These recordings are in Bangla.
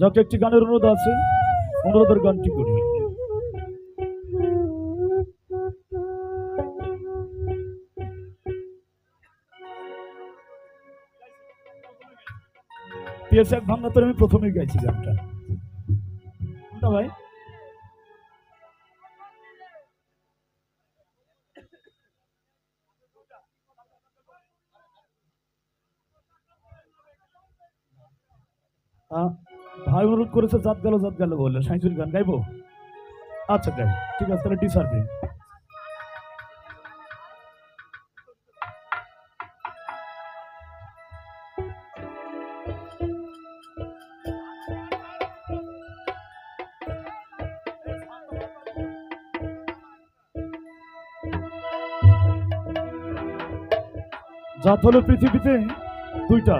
যাকে একটি গানের অনুরোধ আছে। অনুরোধের গানটি করি। এক ভাঙা তোর আমি প্রথমেই গাইছি গানটা। ভাই? আহ, ভাই অনুরোধ করেছে, জাত গেল জাত গেল বলে। সাইন্সুর গান গাইবো? আচ্ছা গাই ঠিক আছে, তাহলে ডিসার্ভিং জাত হলো পৃথিবীতে দুইটা।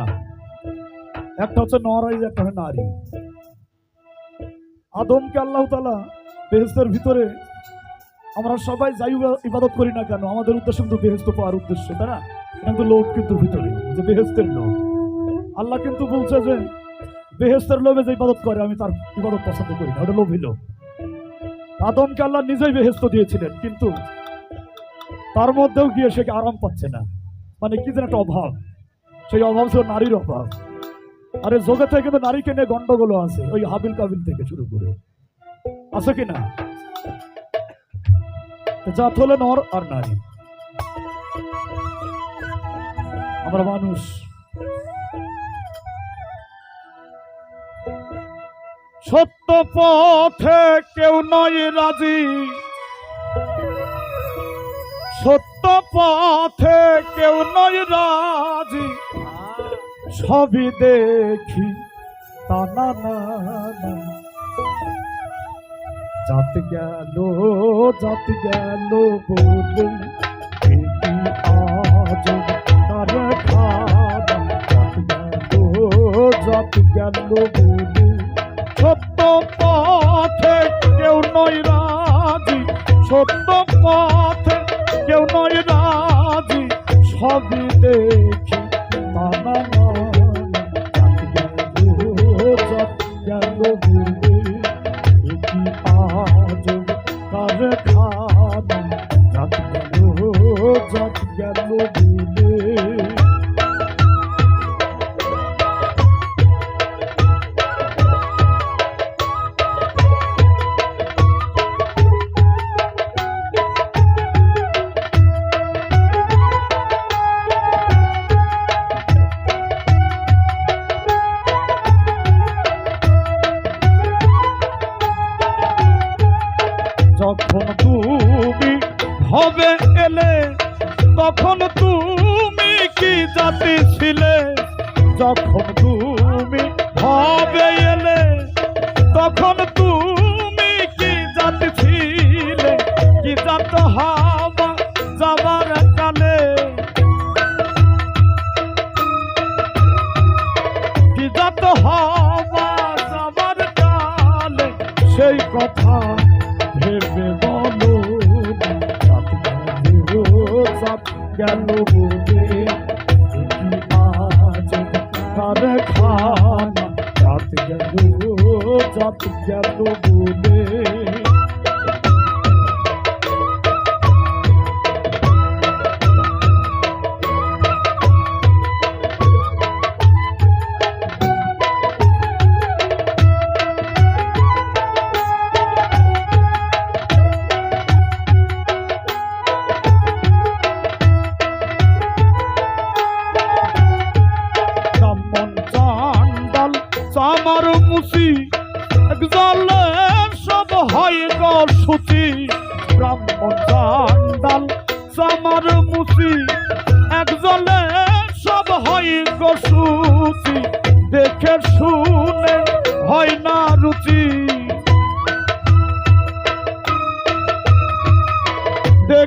একটা হচ্ছে নরাই একটা হয় নারী। আদমকে আল্লাহ তালা বেহেস্তের ভিতরে আমরা সবাই যাই ইবা- ইবাদত করি না কেন, আমাদের উদ্দেশ্য কিন্তু বেহেস্ত পাওয়ার উদ্দেশ্য, তাই না? কিন্তু লোভ কিন্তু ভিতরে, যে বেহেস্তের লোভ। আল্লাহ কিন্তু বলছে যে বেহেস্তের লোভে যে ইবাদত করে, আমি তার ইবাদত পছন্দ করি না, ওটা লোভী লোভ। আদমকে আল্লাহ নিজেই বেহেস্ত দিয়েছিলেন, কিন্তু তার মধ্যেও গিয়ে সে আরাম পাচ্ছে না। মানে কি যেন একটা অভাব। সেই অভাব ছিল নারীর অভাব। আরে জগতে কিন্তু নারীকে নিয়ে গন্ডগোল আছে, ওই হাবিল কাবিল থেকে শুরু করে। আছে কি না? জাত হলে নর আর নারী। আমরা মানুষ। সত্য পথে কেউ নয় রাজি। সত্য পথে কেউ নয় রাজি। সবই দেখি, তা। জাত গেল জাত গেল বলে এটি আজ তার খানা জাত গেল জাত গেল সত্য পথে কেউ নয় রাজি। সত্য পথে কেউ নয় রাজি সবই দেখি। কার খানা যখন তুমি হবে এলে তখন তুমি কি জাতি ছিলে? যখন তুমি হবে এলে তখন বলে এটি আজ কার খানা সাত গেল সাত গেল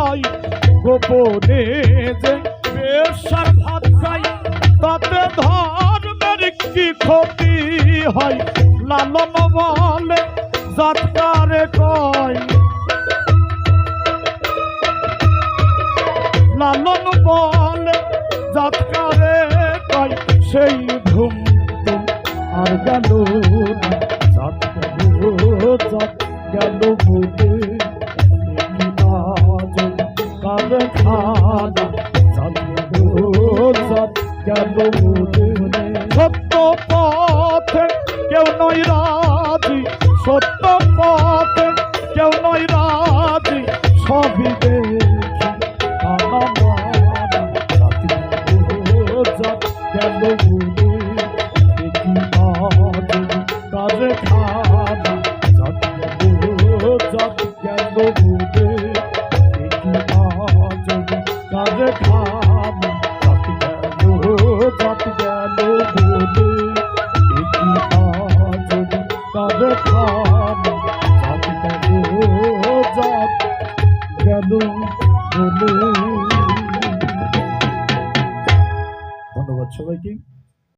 হয় গোপনে যে পেশার ভাত খায় তাতে ধর্মের কি ক্ষতি হয়? লালন বলে জাতকারে কয়? লালন বলে জাতকারে কয়? সেই ধুম আর গেল না। জাত গেল বলে সত্য পথে কেউ নয় রাজি সত্য পথে কেউ রাজি সবই